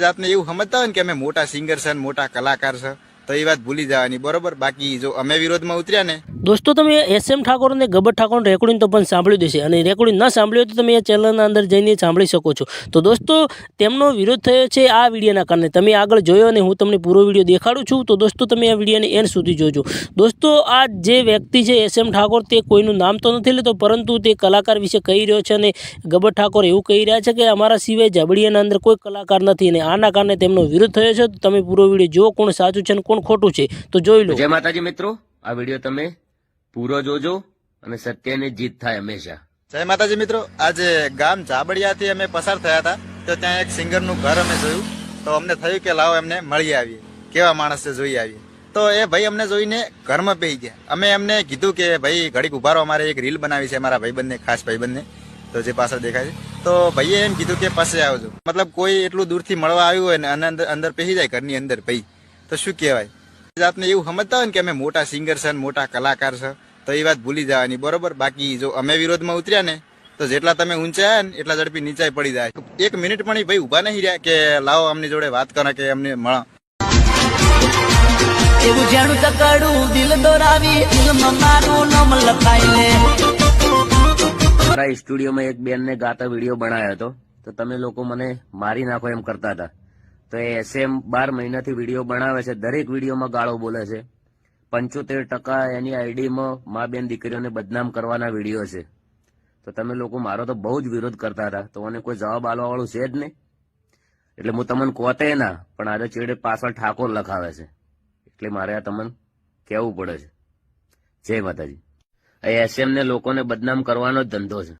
જાતને એવું સમજતા હોય ને કે અમે મોટા સિંગર છે મોટા કલાકાર છે, તો એ વાત ભૂલી જવાની. બરોબર? બાકી જો અમે વિરોધમાં ઉતર્યા ને દોસ્તો, તમે એસ એમ ઠાકોર અને ગબર ઠાકોર રેકોર્ડિંગ તો પણ સાંભળ્યું દેશે અને રેકોર્ડિંગ ન સાંભળ્યું તો તમે એ ચેનલના અંદર જઈને સાંભળી શકો છો. તો દોસ્તો, તેમનો વિરોધ થયો છે આ વિડીયોના કારણે. તમે આગળ જોયો અને હું તમને પૂરો વીડિયો દેખાડું છું, તો દોસ્તો, તમે આ વિડીયોને એન્ડ સુધી જોજો. દોસ્તો, આ જે વ્યક્તિ છે એસ એમ ઠાકોર, તે કોઈનું નામ તો નથી લેતો, પરંતુ તે કલાકાર વિશે કહી રહ્યો છે અને ગબર ઠાકોર એવું કહી રહ્યા છે કે અમારા સિવાય જબડિયાના અંદર કોઈ કલાકાર નથી અને આના કારણે તેમનો વિરોધ થયો છે. તો તમે પૂરો વીડિયો જુઓ, કોણ સાચું છે અને કોણ ખોટું છે. તો જોઈ લો. જય માતાજી મિત્રો, આ વીડિયો તમે પૂરો જોજો અને સત્યની જીત થાય હંમેશા. જય માતાજી મિત્રો. આજે ગામ જાબડિયાથી અમે પસાર થયા હતા. તો ત્યાં એક સિંગરનું ઘર અમે જોયું. તો અમને થયું કે લાવો એમને મળી આવીએ. કેવા માણસ છે જોઈ આવીએ. તો એ ભાઈ અમને જોઈને ઘરમાં બેહી ગયા. અમે એમને કીધું કે ભાઈ ઘડીક ઊભા રહો, અમારે એક રીલ બનાવી છે મારા ભાઈબંધને, ખાસ ભાઈબંધને. તો જે પાછળ દેખાય છે. તો ભાઈએ એમ કીધું કે પાસે આવજો. મતલબ કોઈ એટલું દૂરથી મળવા આવ્યું હોય ને અંદર અંદર બેસી જાય ઘરની અંદર ભાઈ તો શું કહેવાય? જાતને એવું સમજતા હોય ને કે અમે મોટા સિંગર છે મોટા કલાકાર છે તો એ વાત ભૂલી જવાની બરોબર? બાકી જો અમે વિરોધમાં ઉતર્યા ને તો જેટલા તમે ઊંચા ને એટલા ઝડપી નીચાઈ પડી જાય. એક મિનિટ પણ ઈ ભાઈ ઊભા નહીં રહ્યા કે લાવો અમની જોડે વાત કરો કે અમને મળો. એવું જાણું તકડું દિલ દોરાવી દિલમાં મારું નામ લખાઈ લે. મારા સ્ટુડિયોમાં એક બેનને ગાતા વીડિયો બનાવ્યો હતો તો તમે લોકો મને મારી નાખો એમ કરતા હતા. તો એ એસએમ બાર મહિનાથી વીડિયો બનાવે છે, દરેક વિડીયોમાં ગાળો બોલે છે. પંચોતેર ટકા એની આઈડીમાં મા બેન દીકરીઓને બદનામ કરવાના વીડિયો છે. તો તમે લોકો મારો તો બહુ જ વિરોધ કરતા હતા. તો મને કોઈ જવાબ આલવાવાળું છે જ નહીં. એટલે હું તમને કોતે ના, પણ આજે ચેડે પાછળ ઠાકોર લખાવે છે. એટલે મારે આ તમને કહેવું પડે છે. જય માતાજી. એસએમ ને લોકોને બદનામ કરવાનો જ ધંધો છે.